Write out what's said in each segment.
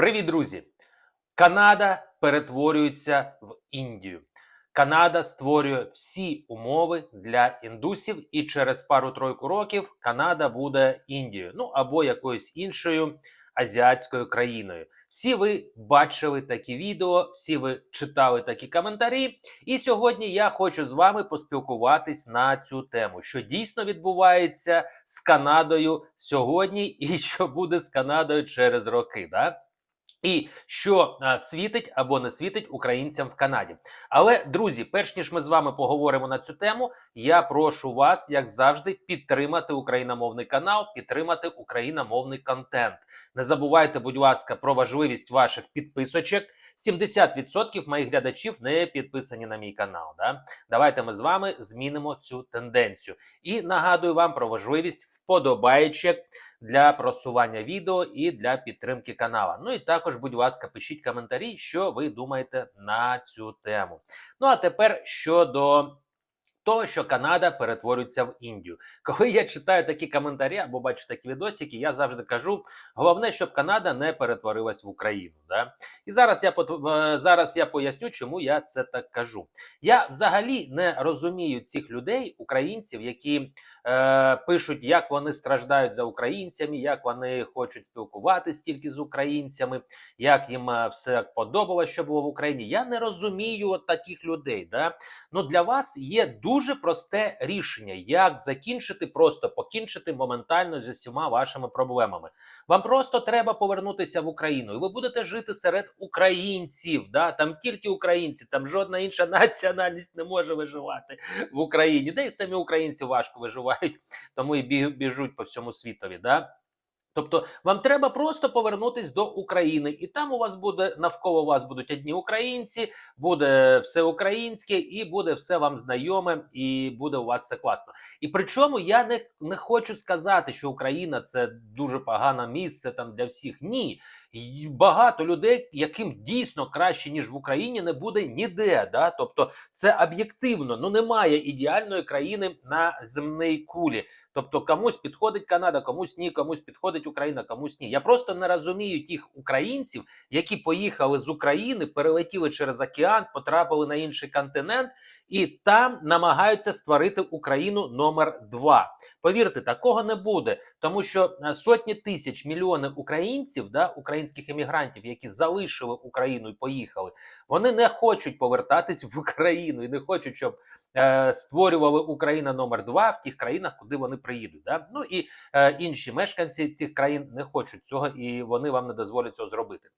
Привіт, друзі! Канада перетворюється в Індію. Канада створює всі умови для індусів, і через пару-тройку років Канада буде Індією, ну або якоюсь іншою азіатською країною. Всі ви бачили такі відео, всі ви читали такі коментарі. І сьогодні я хочу з вами поспілкуватись на цю тему, що дійсно відбувається з Канадою сьогодні, і що буде з Канадою через роки. Да? І що а, світить або не світить українцям в Канаді. Але друзі, перш ніж ми з вами поговоримо на цю тему, я прошу вас, як завжди, підтримати україномовний канал, підтримати україномовний контент. Не забувайте, будь ласка, про важливість ваших підписочок. 70% моїх глядачів не підписані на мій канал. Да? Давайте ми з вами змінимо цю тенденцію. І нагадую вам про важливість вподобаєчок для просування відео і для підтримки канала. Ну і також, будь ласка, пишіть коментарі, що ви думаєте на цю тему. Ну а тепер щодо. Того, що Канада перетворюється в Індію. Коли я читаю такі коментарі або бачу такі відосики, я завжди кажу: головне, щоб Канада не перетворилась в Україну. Да? І зараз я е, зараз я поясню, чому я це так кажу. Я взагалі не розумію цих людей, українців, які е, пишуть, як вони страждають за українцями, як вони хочуть спілкуватись тільки з українцями, як їм е, все подобалося, що було в Україні. Я не розумію от таких людей. Да? Ну для вас є дуже просте рішення, як закінчити, просто покінчити моментально зі всіма вашими проблемами. Вам просто треба повернутися в Україну, і ви будете жити серед українців. Да? Там тільки українці, там жодна інша національність не може виживати в Україні. Де й самі українці важко виживають, тому і біжуть по всьому світові. Да? Тобто вам треба просто повернутись до України, і там у вас буде навколо вас будуть одні українці, буде все українське, і буде все вам знайоме, і буде у вас все класно. І причому я не, не хочу сказати, що Україна це дуже погане місце там для всіх. Ні. Багато людей, яким дійсно краще ніж в Україні, не буде ніде. Да? Тобто, це об'єктивно. Ну немає ідеальної країни на земній кулі. Тобто, комусь підходить Канада, комусь ні, комусь підходить Україна, комусь ні. Я просто не розумію тих українців, які поїхали з України, перелетіли через океан, потрапили на інший континент і там намагаються створити Україну номер два. Повірте, такого не буде, тому що е, сотні тисяч мільйони українців, да, українських емігрантів, які залишили Україну і поїхали, вони не хочуть повертатись в Україну і не хочуть, щоб е, створювали Україна номер два в тих країнах, куди вони приїдуть. Да? Ну і е, інші мешканці тих країн не хочуть цього, і вони вам не дозволять цього зробити.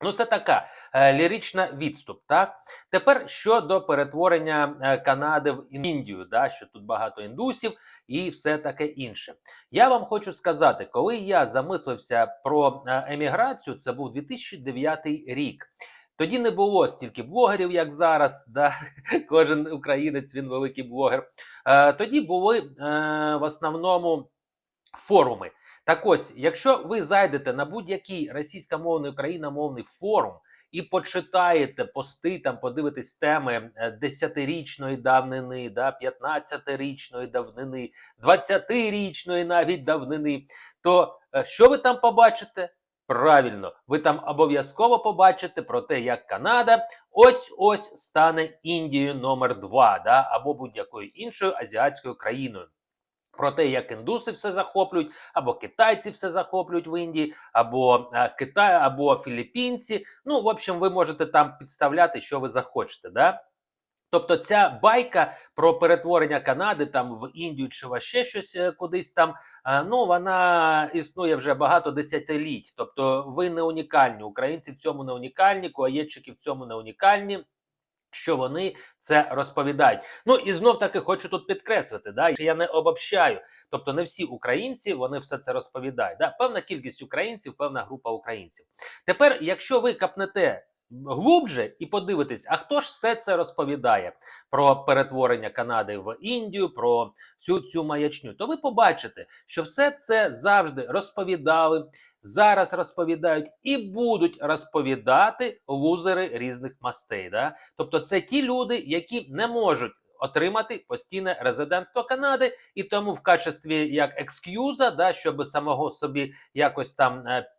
Ну, це така е, лірична відступ. Так тепер щодо перетворення е, Канади в Індію, да, що тут багато індусів і все таке інше. Я вам хочу сказати, коли я замислився про е, еміграцію, це був 2009 рік. Тоді не було стільки блогерів, як зараз. Да? Кожен українець він великий блогер. Тоді були в основному форуми. Так ось, якщо ви зайдете на будь-який російськомовний україномовний форум і почитаєте пости, там подивитесь теми е, 10-річної давнини, да, 15-річної давнини, 20-річної навіть давнини, то е, що ви там побачите? Правильно, ви там обов'язково побачите про те, як Канада ось ось стане Індією номер 2 да, або будь-якою іншою азіатською країною. Про те, як індуси все захоплюють, або китайці все захоплюють в Індії, або е, Китай, або філіппінці. Ну, в общем, ви можете там підставляти, що ви захочете. Да? Тобто ця байка про перетворення Канади там в Індію чи ще щось е, кудись там, е, ну вона існує вже багато десятиліть. Тобто ви не унікальні. Українці в цьому не унікальні, куаєтчики в цьому не унікальні. Що вони це розповідають. Ну і знов таки хочу тут підкреслити, да, я не обобщаю. Тобто не всі українці вони все це розповідають. Да? Певна кількість українців, певна група українців. Тепер, якщо ви капнете глубже і подивитесь, а хто ж все це розповідає про перетворення Канади в Індію, про всю цю маячню, то ви побачите, що все це завжди розповідали, зараз розповідають і будуть розповідати лузери різних мастей. Да? Тобто, це ті люди, які не можуть. Отримати постійне резидентство Канади, і тому в качестві як екскюза, да, щоб самого собі якось там е,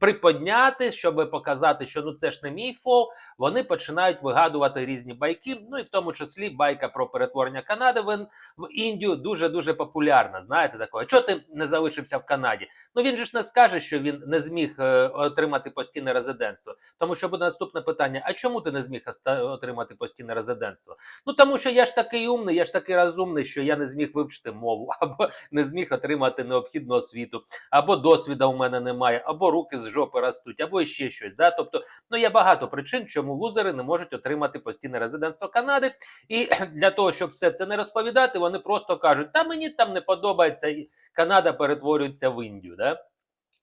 приподняти, щоб показати, що ну це ж не мій фол, вони починають вигадувати різні байки. Ну і в тому числі байка про перетворення Канади в, Індію дуже дуже популярна. Знаєте, такого. Чого ти не залишився в Канаді? Ну він же ж не скаже, що він не зміг е, отримати постійне резидентство. Тому що буде наступне питання: а чому ти не зміг отримати постійне резидентство? Ну тому що я ж такий умний, я ж такий розумний, що я не зміг вивчити мову, або не зміг отримати необхідну освіту, або досвіда у мене немає, або руки з жопи ростуть, або ще щось. Да? Тобто, ну є багато причин, чому лузери не можуть отримати постійне резидентство Канади. І для того, щоб все це не розповідати, вони просто кажуть: та мені там не подобається, і Канада перетворюється в Індію. Да?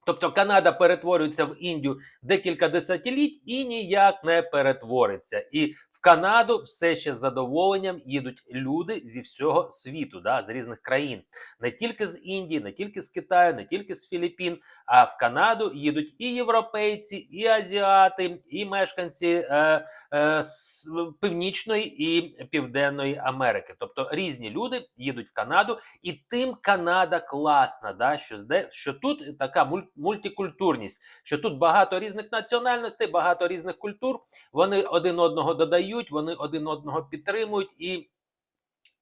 Тобто Канада перетворюється в Індію декілька десятиліть і ніяк не перетвориться. І Канаду все ще з задоволенням їдуть люди зі всього світу, да, з різних країн, не тільки з Індії, не тільки з Китаю, не тільки з Філіппін. А в Канаду їдуть і європейці, і азіати, і мешканці е, е, з Північної і Південної Америки. Тобто різні люди їдуть в Канаду, і тим Канада класна, да, що, зде, що тут така мультикультурність, що тут багато різних національностей, багато різних культур. Вони один одного додають, вони один одного підтримують і.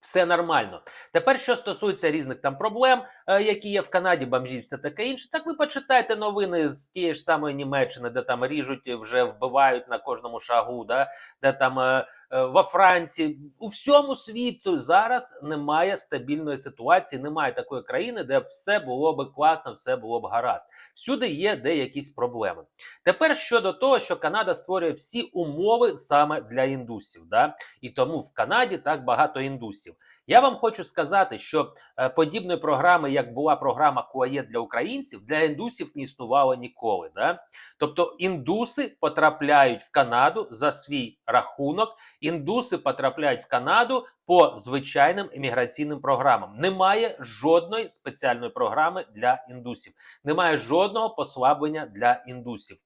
Все нормально. Тепер, що стосується різних там проблем, е, які є в Канаді, бомжі, все таке інше, так ви почитайте новини з тієї ж самої Німеччини, де там ріжуть, вже вбивають на кожному шагу, да? де там е, во Франції, у всьому світу зараз немає стабільної ситуації, немає такої країни, де все було би класно, все було б гаразд. Всюди є де проблеми. Тепер щодо того, що Канада створює всі умови саме для індусів, да? і тому в Канаді так багато індусів. Я вам хочу сказати, що е, подібної програми, як була програма Куає для українців, для індусів не існувало ніколи. Да? Тобто індуси потрапляють в Канаду за свій рахунок, індуси потрапляють в Канаду по звичайним імміграційним програмам. Немає жодної спеціальної програми для індусів, немає жодного послаблення для індусів.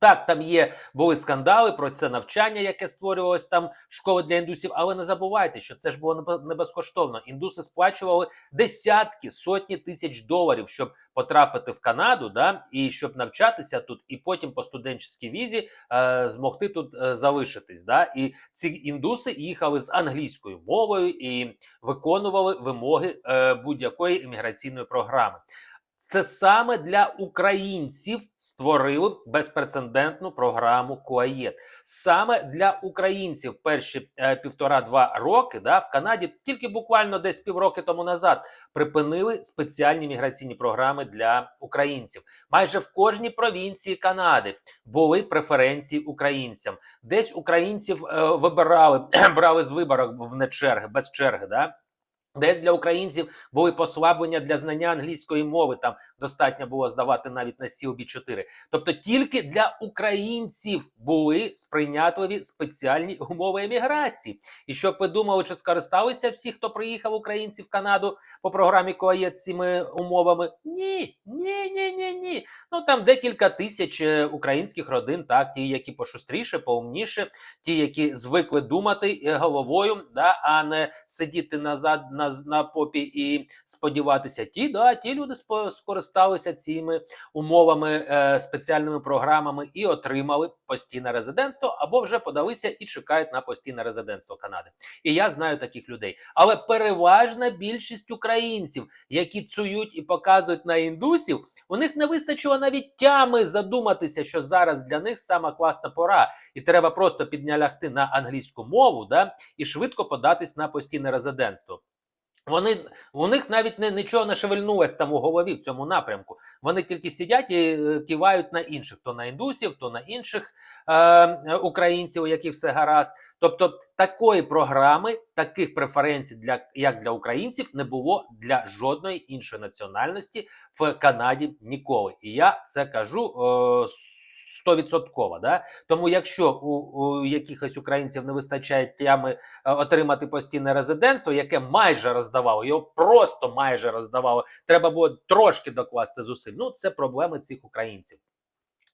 Так, там є були скандали про це навчання, яке створювалось там школи для індусів. Але не забувайте, що це ж було не бе- не безкоштовно. Індуси сплачували десятки, сотні тисяч доларів, щоб потрапити в Канаду, да, і щоб навчатися тут, і потім по студентській візі е, змогти тут е, залишитись. Да. І ці індуси їхали з англійською мовою і виконували вимоги е, будь-якої імміграційної програми. Це саме для українців створили безпрецедентну програму Куаєт. Саме для українців перші е, півтора-два роки да, в Канаді тільки буквально десь півроки тому назад припинили спеціальні міграційні програми для українців. Майже в кожній провінції Канади були преференції українцям. Десь українців е, вибирали, брали з виборок в не черги, без черги. Да? Десь для українців були послаблення для знання англійської мови. Там достатньо було здавати навіть на CLB 4 Тобто тільки для українців були сприйнятливі спеціальні умови еміграції. І щоб ви думали, чи скористалися всі, хто приїхав українці в Канаду по програмі КОАЄ цими умовами? Ні, ні, ні, ні, ні. Ну там декілька тисяч е, українських родин, так, ті, які пошустріше, поумніше, ті, які звикли думати е, головою, да, а не сидіти назад на, на попі і сподіватися. Ті, да, ті люди скористалися цими умовами, е, спеціальними програмами і отримали постійне резидентство, або вже подалися і чекають на постійне резидентство Канади. І я знаю таких людей. Але переважна більшість українців, які цують і показують на індусів, у них не вистачило навіть тями задуматися, що зараз для них сама класна пора, і треба просто піднялягти на англійську мову, да, і швидко податись на постійне резидентство. Вони у них навіть не нічого не шевельнулось там у голові в цьому напрямку. Вони тільки сидять і е, кивають на інших: то на індусів, то на інших е, українців, у яких все гаразд. Тобто такої програми, таких преференцій для як для українців, не було для жодної іншої національності в Канаді ніколи. І я це кажу. Е, Стовідсотково, да тому, якщо у, у якихось українців не вистачає тями е, отримати постійне резидентство, яке майже роздавало, його просто майже роздавало. Треба було трошки докласти зусиль. Ну, це проблеми цих українців.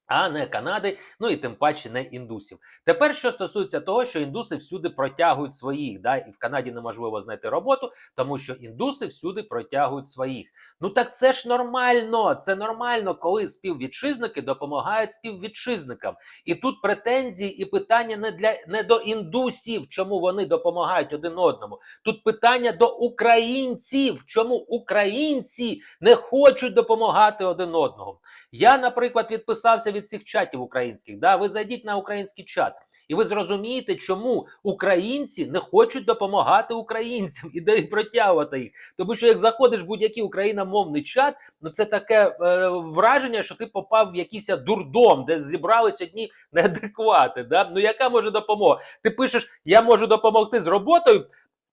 А не Канади, ну і тим паче не індусів. Тепер що стосується того, що індуси всюди протягують своїх, да, і в Канаді неможливо знайти роботу, тому що індуси всюди протягують своїх. Ну так це ж нормально. Це нормально, коли співвітчизники допомагають співвітчизникам. І тут претензії і питання не для не до індусів, чому вони допомагають один одному. Тут питання до українців, чому українці не хочуть допомагати один одному. Я, наприклад, відписався від всіх чатів українських. Да? Ви зайдіть на український чат, і ви зрозумієте, чому українці не хочуть допомагати українцям і де протягувати їх. Тому що як заходиш в будь-який україномовний чат, ну це таке е, враження, що ти попав в якийсь дурдом, де зібрались одні неадеквати. Да? Ну яка може допомога? Ти пишеш, я можу допомогти з роботою.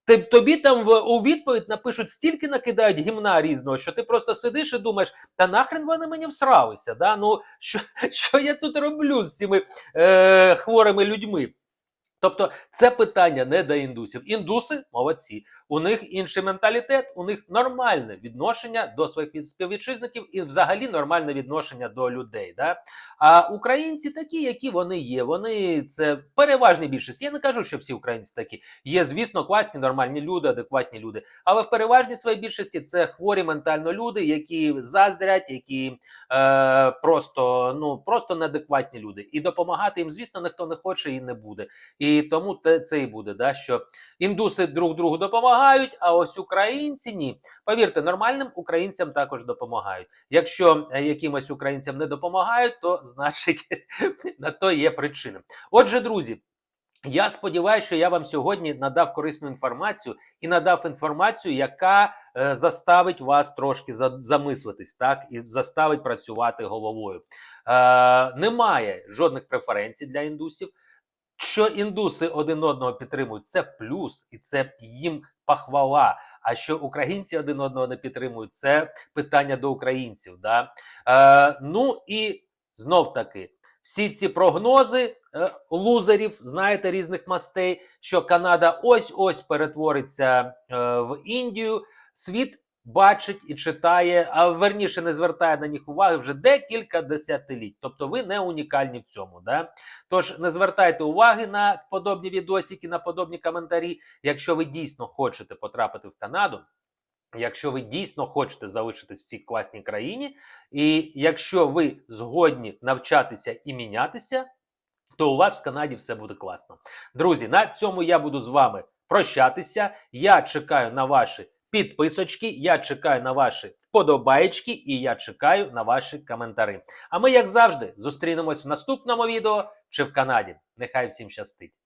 Ти, тобі там в, у відповідь напишуть стільки накидають гімна різного, що ти просто сидиш і думаєш, та нахрен вони мені всралися. Да? Ну, що, що я тут роблю з цими е, хворими людьми? Тобто це питання не до індусів. Індуси молодці. У них інший менталітет, у них нормальне відношення до своїх співвітчизників і взагалі нормальне відношення до людей. Да? А українці такі, які вони є. Вони це переважна більшість. Я не кажу, що всі українці такі. Є, звісно, класні, нормальні люди, адекватні люди. Але в переважній своїй більшості це хворі ментально люди, які заздрять, які е, просто ну просто неадекватні люди. І допомагати їм, звісно, ніхто не хоче і не буде. І тому те, це і буде, да, що індуси друг другу допомагають, а ось українці ні. Повірте, нормальним українцям також допомагають. Якщо е, якимось українцям не допомагають, то значить на то є причини. Отже, друзі. Я сподіваюся, що я вам сьогодні надав корисну інформацію і надав інформацію, яка е, заставить вас трошки за, замислитись, так і заставить працювати головою. Е, немає жодних преференцій для індусів. Що індуси один одного підтримують, це плюс, і це їм похвала. А що українці один одного не підтримують, це питання до українців. Да? Е, ну і знов таки. Всі ці прогнози е, лузерів, знаєте, різних мастей, що Канада ось-ось перетвориться е, в Індію. Світ бачить і читає, а верніше не звертає на них уваги вже декілька десятиліть. Тобто ви не унікальні в цьому. Да? Тож не звертайте уваги на подобні відосики, на подобні коментарі. Якщо ви дійсно хочете потрапити в Канаду. Якщо ви дійсно хочете залишитись в цій класній країні, і якщо ви згодні навчатися і мінятися, то у вас в Канаді все буде класно. Друзі, на цьому я буду з вами прощатися. Я чекаю на ваші підписочки, я чекаю на ваші вподобаєчки і я чекаю на ваші коментарі. А ми, як завжди, зустрінемось в наступному відео чи в Канаді. Нехай всім щастить!